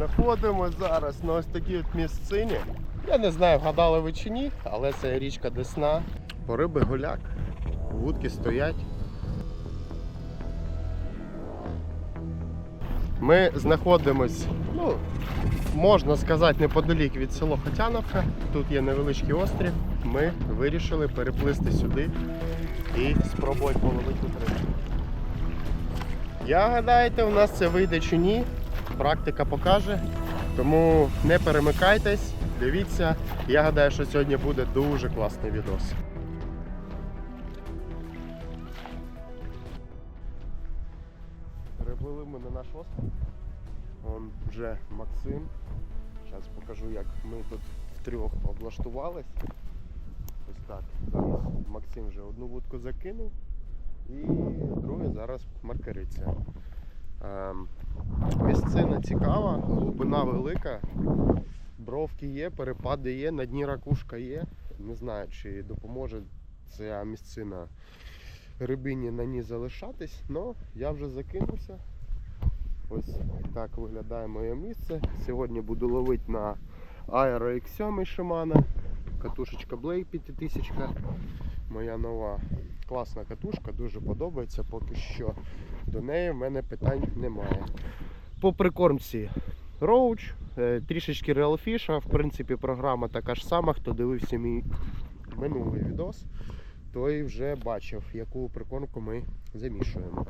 Знаходимося зараз на ось такій от місцині. Я не знаю, вгадали ви чи ні, але це річка Десна. По риби голяк. Вудки стоять. Ми знаходимось, ну, можна сказати, неподалік від село Хотяновка. Тут є невеличкий острів. Ми вирішили переплисти сюди і спробувати половити рибу. Я гадаєте, у нас це вийде чи ні. Практика покаже. Тому не перемикайтесь, дивіться. Я гадаю, що сьогодні буде дуже класний відос. Прибули ми на наш острів. Вон вже Максим. Зараз покажу, як ми тут втрьох облаштувались. Ось так. Зараз Максим вже одну вудку закинув і другий зараз маркериться. Ем, Місцина цікава, глибина велика, бровки є, перепади є, на дні ракушка є. Не знаю, чи допоможе ця місцина рибині на ній залишатись, але я вже закинувся. Ось так виглядає моє місце. Сьогодні буду ловити на Aero X7 Shimano. Катушечка Blade 5000. Моя нова класна катушка, дуже подобається поки що. До неї в мене питань немає. По прикормці Roach, е, трішечки Fish, в принципі програма така ж сама, хто дивився мій минулий відос, той вже бачив, яку прикормку ми замішуємо.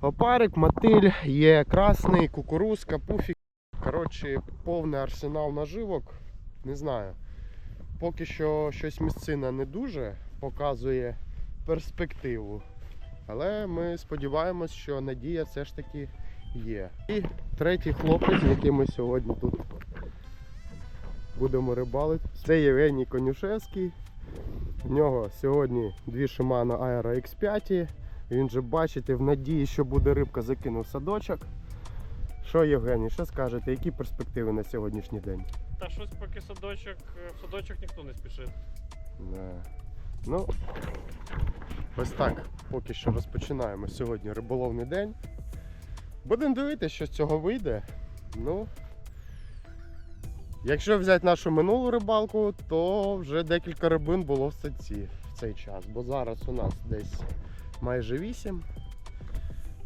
Опарик, мотиль, є красний, кукурузка, пуфік. Коротше, повний арсенал наживок. Не знаю. Поки що щось місцина не дуже показує перспективу. Але ми сподіваємось, що надія все ж таки є. І третій хлопець, з яким ми сьогодні тут будемо рибалити, це Євгеній Конюшевський. В нього сьогодні дві Shimano Aero X5. Він же бачите, в надії, що буде рибка, закинув садочок. Що, Євгеній, що скажете, які перспективи на сьогоднішній день? Та щось поки садочок, в садочок ніхто не спішив. Да. Ну, ось так. Поки що розпочинаємо сьогодні риболовний день. Будемо дивитися, що з цього вийде. Ну, якщо взяти нашу минулу рибалку, то вже декілька рибин було в садці в цей час. Бо зараз у нас десь майже 8.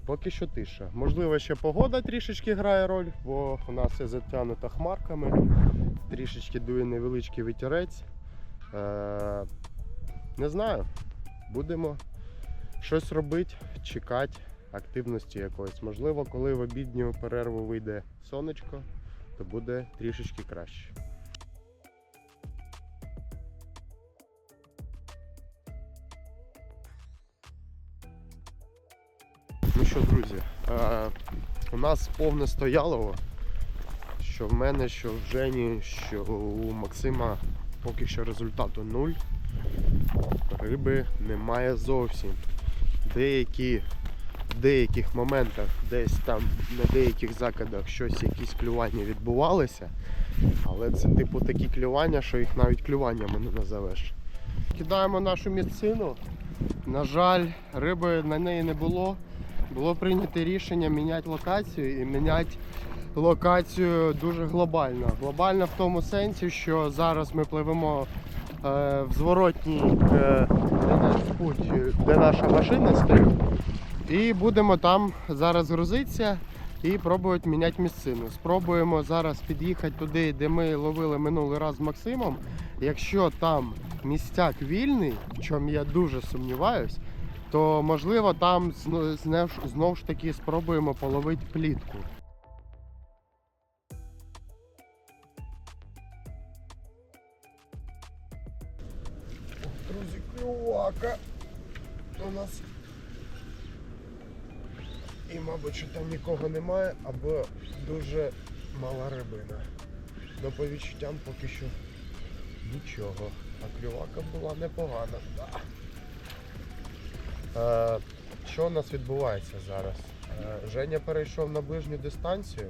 Поки що тиша. Можливо, ще погода трішечки грає роль, бо у нас все затягнуто хмарками. Трішечки дує невеличкий вітерець. Е, не знаю. Будемо щось робити, чекати активності якоїсь. Можливо, коли в обідню перерву вийде сонечко, то буде трішечки краще. Ну що, друзі, е, у нас повне стоялово. Що в мене, що в Жені, що у Максима поки що результату нуль. Риби немає зовсім. Деякі, в деяких моментах, десь там на деяких закидах щось, якісь клювання відбувалися. Але це типу такі клювання, що їх навіть клюваннями не назовеш. Кидаємо нашу місцину. На жаль, риби на неї не було. Було прийнято рішення міняти локацію і міняти локацію дуже глобально. Глобально в тому сенсі, що зараз ми пливемо в зворотній е, де наш путь, е, де наша машина стоїть. І будемо там зараз грузитися і пробувати міняти місцину. Спробуємо зараз під'їхати туди, де ми ловили минулий раз з Максимом. Якщо там місцяк вільний, в чому я дуже сумніваюсь, то можливо там зно- знов, знов ж таки спробуємо половити плітку. Нас. І, мабуть, що там нікого немає, або дуже мала рибина. Ну, по відчуттям поки що нічого. А клювака була непогана. Да. Е, що у нас відбувається зараз? Е, Женя перейшов на ближню дистанцію.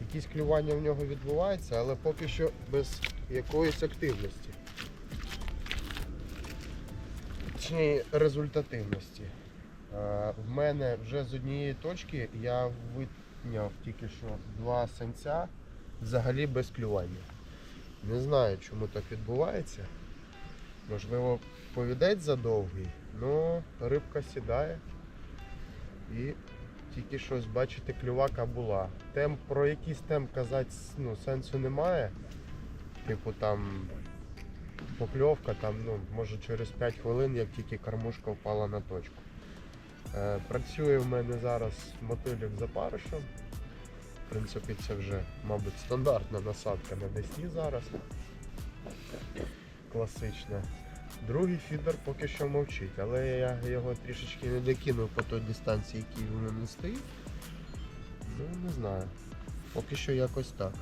Якісь клювання в нього відбуваються, але поки що без якоїсь активності. Точніше, результативності. Е, В мене вже з однієї точки я витняв тільки що два сенця. взагалі без клювання. Не знаю, чому так відбувається. Можливо, повідець задовгий, але рибка сідає і тільки щось, бачите, клювака була. Темп, про якийсь темп казати ну, сенсу немає. Типу там покльовка, там, ну, може через 5 хвилин, як тільки кормушка впала на точку. Е, працює в мене зараз мотилік за паришем. В принципі, це вже, мабуть, стандартна насадка на Десні зараз. Класична. Другий фідер поки що мовчить, але я його трішечки не докинув по той дистанції, якій він мене стоїть. Ну, не знаю. Поки що якось так.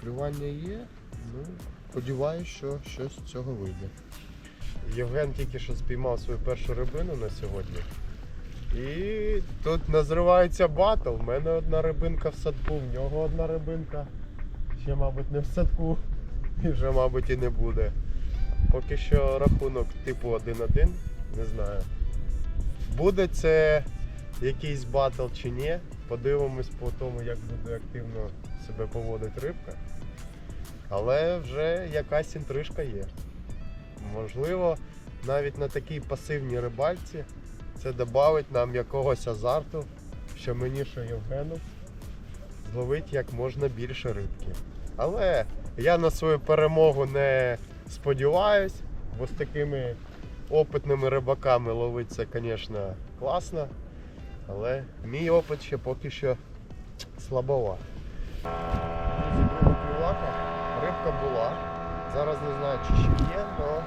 Клювання є, ну, сподіваюся, що щось з цього вийде. Євген тільки що спіймав свою першу рибину на сьогодні. І тут назривається батл. У мене одна рибинка в садку, в нього одна рибинка. Ще, мабуть, не в садку. І вже, мабуть, і не буде. Поки що рахунок типу 1-1, не знаю. Буде це якийсь батл чи ні. Подивимось по тому, як буде активно себе поводить рибка. Але вже якась інтрижка є. Можливо, навіть на такій пасивній рибальці це додавить нам якогось азарту, що мені, що Євгену, зловить як можна більше рибки. Але я на свою перемогу не сподіваюсь, бо з такими опитними рибаками ловити це, звісно, класно. Але мій опит ще поки що слабова. Друга клювака, рибка була. Зараз не знаю, чи ще є, але,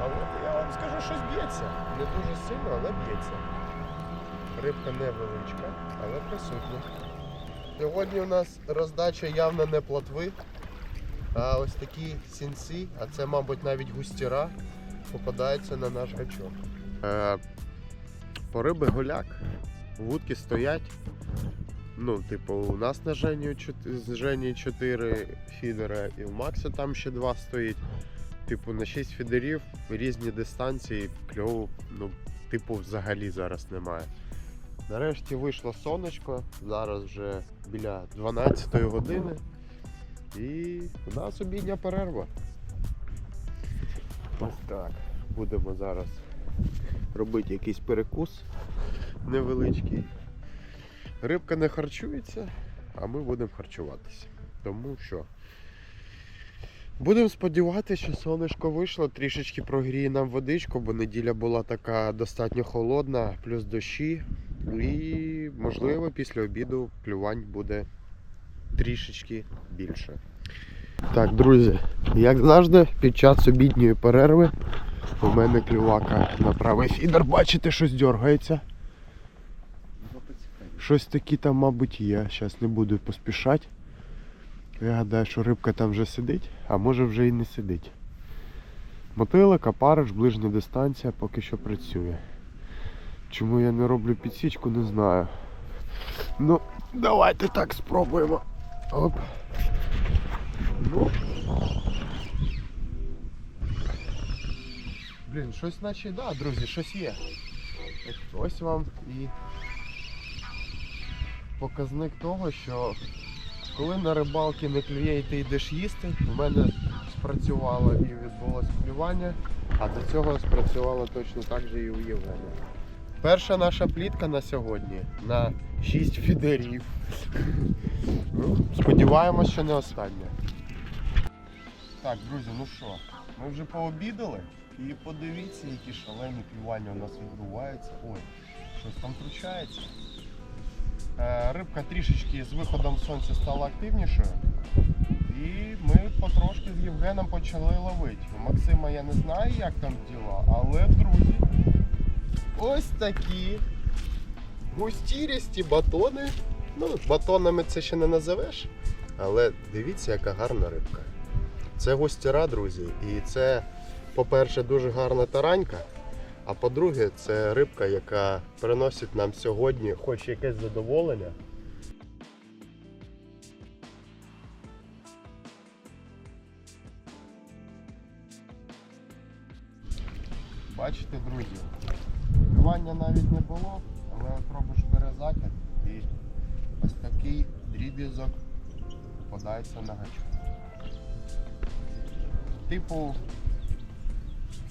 але я вам скажу, щось б'ється. Не дуже сильно, але б'ється. Рибка невеличка, але присутня. Сьогодні у нас роздача явно не плотви, а ось такі сінці, а це, мабуть, навіть густіра, попадаються на наш гачок. Е, по риби голяк, вудки стоять. Ну, типу, у нас на Жені, чот- Жені 4 фідера і у Макса там ще 2 стоїть. Типу, на 6 фідерів різні дистанції, кльову, ну, типу, взагалі зараз немає. Нарешті вийшло сонечко, зараз вже біля 12 години. І у нас обідня перерва. Ось так. Будемо зараз робити якийсь перекус невеличкий. Рибка не харчується, а ми будемо харчуватися. Тому що будемо сподіватися, що сонечко вийшло, трішечки прогріє нам водичку, бо неділя була така достатньо холодна, плюс дощі. І, можливо, після обіду клювань буде трішечки більше. Так, друзі, як завжди, під час обідньої перерви у мене клювака на правий фідер, бачите, щось дергається. Щось таке там, мабуть, є. Зараз не буду поспішати. Я гадаю, що рибка там вже сидить, а може вже і не сидить. Мотилик, опариш, ближня дистанція поки що працює. Чому я не роблю підсічку, не знаю. Ну, давайте так спробуємо. Оп. Ну. Блін, щось наче, да, друзі, щось є. Ось вам і показник того, що коли на рибалки не клює йдеш їсти, у мене спрацювало і відбулося клювання, а до цього спрацювало точно так же і у Євгена. Перша наша плітка на сьогодні на 6 фідерів. Ну, сподіваємось, що не остання. Так, друзі, ну що, ми вже пообідали і подивіться, які шалені клювання у нас відбуваються. Ой, щось там втручається. Е, Рибка трішечки з виходом сонця стала активнішою. І ми потрошки з Євгеном почали ловити. У Максима я не знаю, як там діла, але, друзі, ось такі густірісті батони. Ну, батонами це ще не називеш. Але дивіться, яка гарна рибка. Це густіра, друзі. І це, по-перше, дуже гарна таранька. А по-друге, це рибка, яка приносить нам сьогодні хоч якесь задоволення. Бачите, друзі, клювання навіть не було, але от робиш перезакид і ось такий дріб'язок попадається на гачок. Типу,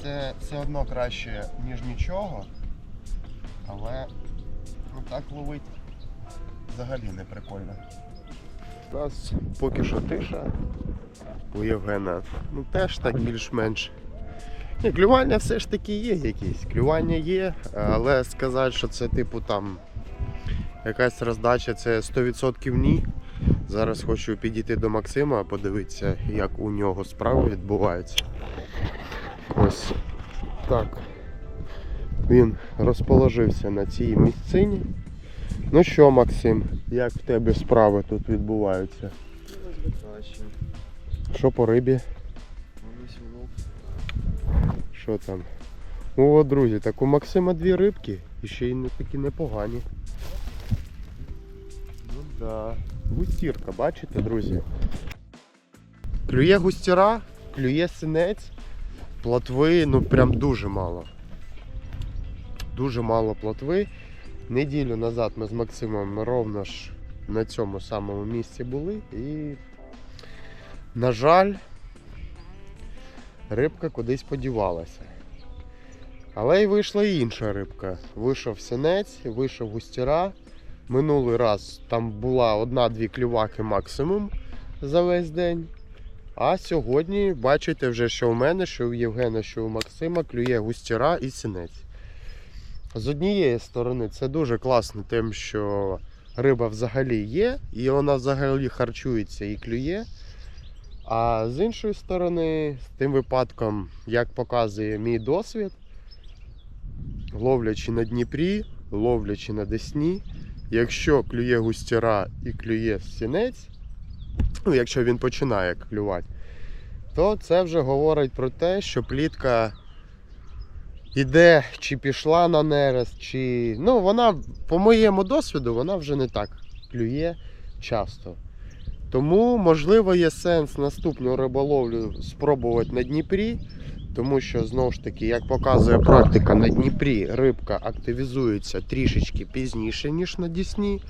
це все одно краще, ніж нічого, але ну, так ловить взагалі не прикольно. У нас поки що тиша у Євгена. Ну теж так більш-менш. Ні, клювання все ж таки є якісь. Клювання є, але сказати, що це типу там якась роздача, це 100% ні. Зараз хочу підійти до Максима, подивитися, як у нього справи відбуваються. Ось так. Він розположився на цій місцині. Ну що, Максим, як в тебе справи тут відбуваються? Що по рибі? Що там? Ну от, друзі, так у Максима дві рибки і ще й не такі непогані. Ну да. Густірка, бачите, друзі? Клює густіра, клює синець, плотви, ну прям дуже мало. Дуже мало плотви. Неділю назад ми з Максимом ровно ж на цьому самому місці були і, на жаль, рибка кудись подівалася. Але й вийшла і інша рибка. Вийшов синець, вийшов густіра. Минулий раз там була одна-дві клюваки максимум за весь день. А сьогодні бачите вже, що у мене, що у Євгена, що у Максима клює густіра і синець. З однієї сторони це дуже класно тим, що риба взагалі є, і вона взагалі харчується і клює. А з іншої сторони, з тим випадком, як показує мій досвід, ловлячи на Дніпрі, ловлячи на Десні, якщо клює густіра і клює сінець, ну, якщо він починає клювати, то це вже говорить про те, що плітка іде чи пішла на нерест, чи. Ну, вона, по моєму досвіду, вона вже не так клює часто. Тому, можливо, є сенс наступну риболовлю спробувати на Дніпрі, тому що, знову ж таки, як показує практика, на Дніпрі рибка активізується трішечки пізніше, ніж на Дісні.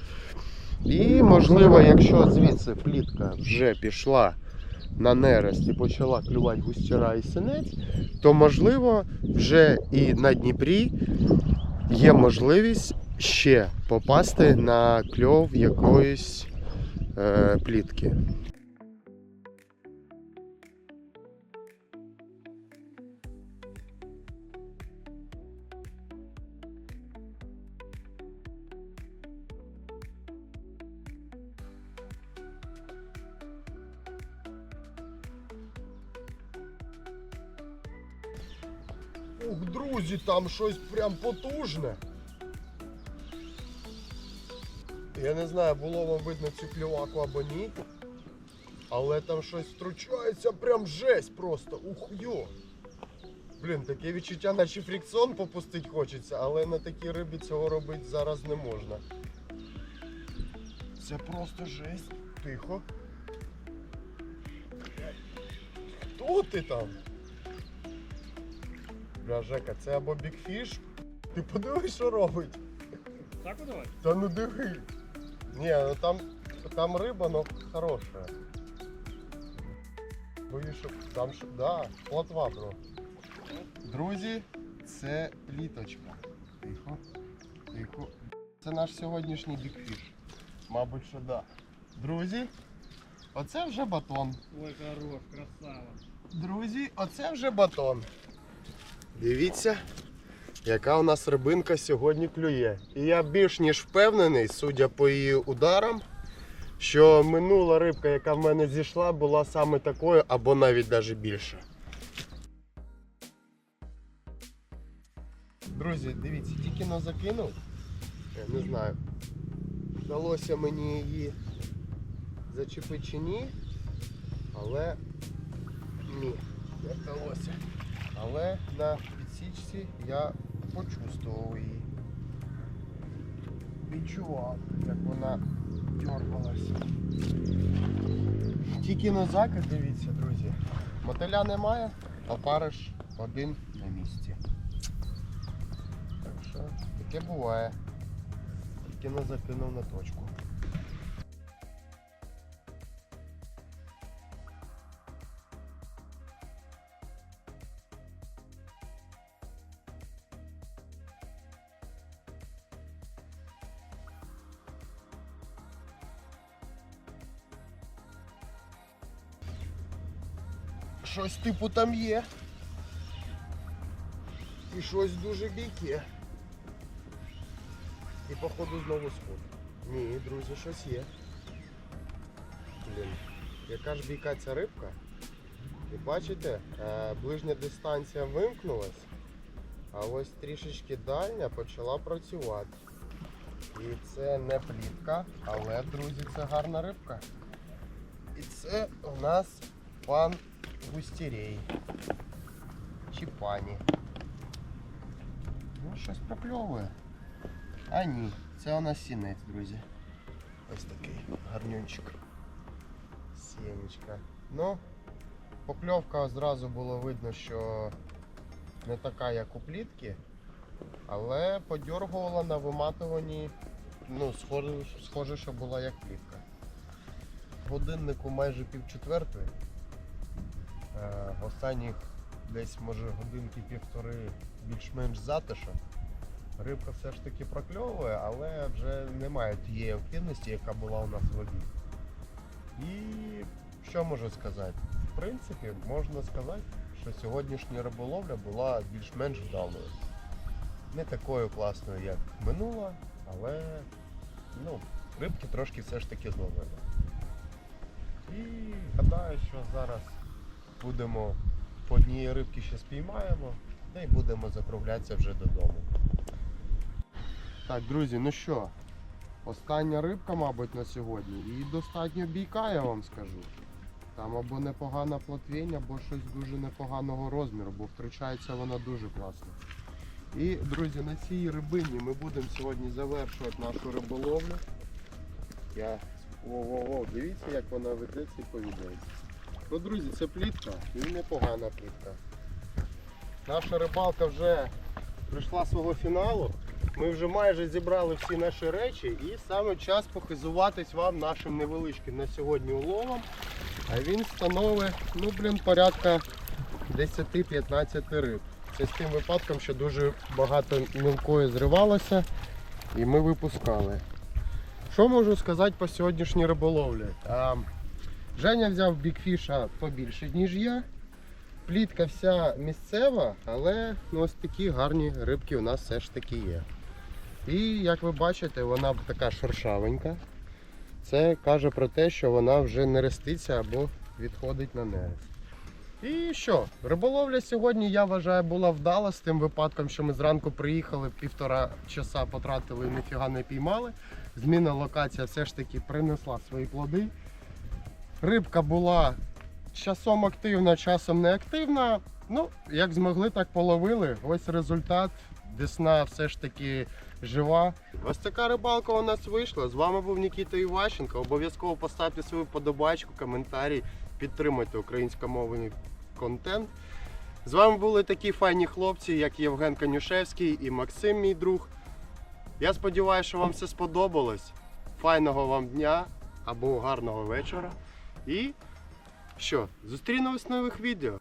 І, можливо, якщо звідси плітка вже пішла на нерест і почала клювати густіра і синець, то можливо вже і на Дніпрі є можливість ще попасти на кльов якоїсь е, плітки. Ух, друзі, там щось прям потужне. Я не знаю, було вам видно цю клюваку або ні. Але там щось втручається, прям жесть просто. Ух йо. Блін, таке відчуття, наче фрікціон попустити хочеться, але на такій рибі цього робити зараз не можна. Це просто жесть. Тихо. Хто ти там? Бля, Жека, це або бікфіш. Ти подивись, що робить. Так давай. Та ну диви. Ні, ну там, там риба, ну хороша. Боюсь, що там що. Да, плотва, бро. Друзі, це пліточка. Тихо. Тихо. Це наш сьогоднішній бікфіш. Мабуть, що да. Друзі, оце вже батон. Ой, хорош, красава. Друзі, оце вже батон. Дивіться, яка у нас рибинка сьогодні клює. І я більш ніж впевнений, судя по її ударам, що минула рибка, яка в мене зійшла, була саме такою або навіть навіть більше. Друзі, дивіться, тільки но закинув. Я не знаю, вдалося мені її зачепити чи ні, але ні, не вдалося. Але на підсічці я почувствував її. Відчував, як вона дергалася. Тільки на закид, дивіться, друзі. Мотиля немає, опариш один на місці. Так що таке буває. Тільки не закинув на точку. Щось типу там є. І щось дуже бійке. І походу знову сход. Ні, друзі, щось є. Блін. Яка ж бійка ця рибка? І бачите, е, ближня дистанція вимкнулась, а ось трішечки дальня почала працювати. І це не плітка, але, друзі, це гарна рибка. І це у нас пан Густірей. чепані. Ну, щось прокльовує. А ні, це у нас сінець, друзі. Ось такий гарнюнчик. Сімечка. Ну, покльовка зразу було видно, що не така, як у плітки, але подьоргувала на виматуванні, ну, схоже, схоже, що була як плітка. Годиннику майже пів четвертої. Е, останніх десь може годинки півтори більш-менш затишок. Рибка все ж таки прокльовує, але вже немає тієї активності, яка була у нас в обід. І що можу сказати? В принципі, можна сказати, що сьогоднішня риболовля була більш-менш вдалою. Не такою класною, як минула, але ну, рибки трошки все ж таки зловили. І гадаю, що зараз будемо по одній рибки ще спіймаємо, й будемо закруглятися вже додому. Так, друзі, ну що, остання рибка, мабуть, на сьогодні. І достатньо бійка, я вам скажу. Там або непогана плотвінь, або щось дуже непоганого розміру, бо втрачається вона дуже класно. І, друзі, на цій рибині ми будемо сьогодні завершувати нашу риболовлю. Я... О-о-о, дивіться, як вона ведеться і повідається. Ну, друзі, це плітка і непогана плітка. Наша рибалка вже прийшла свого фіналу. Ми вже майже зібрали всі наші речі і саме час похизуватись вам нашим невеличким на сьогодні уловом. А він становить, ну блін, порядка 10-15 риб. Це з тим випадком, що дуже багато мілкої зривалося і ми випускали. Що можу сказати по сьогоднішній риболовлі? Женя взяв бікфіша побільше, ніж я. Плітка вся місцева, але ну, ось такі гарні рибки у нас все ж таки є. І як ви бачите, вона така шершавенька. Це каже про те, що вона вже не реститься або відходить на нерест. І що? Риболовля сьогодні, я вважаю, була вдала з тим випадком, що ми зранку приїхали, півтора часа потратили і ніфіга не піймали. Зміна локація все ж таки принесла свої плоди. Рибка була часом активна, часом не активна. Ну, як змогли, так половили. Ось результат. Десна все ж таки жива. Ось така рибалка у нас вийшла. З вами був Нікіта Іващенко. Обов'язково поставте свою подобачку, коментарі, підтримуйте українськомовний контент. З вами були такі файні хлопці, як Євген Канюшевський і Максим, мій друг. Я сподіваюся, що вам все сподобалось. Файного вам дня або гарного вечора. І що, зустрінемось в нових відео.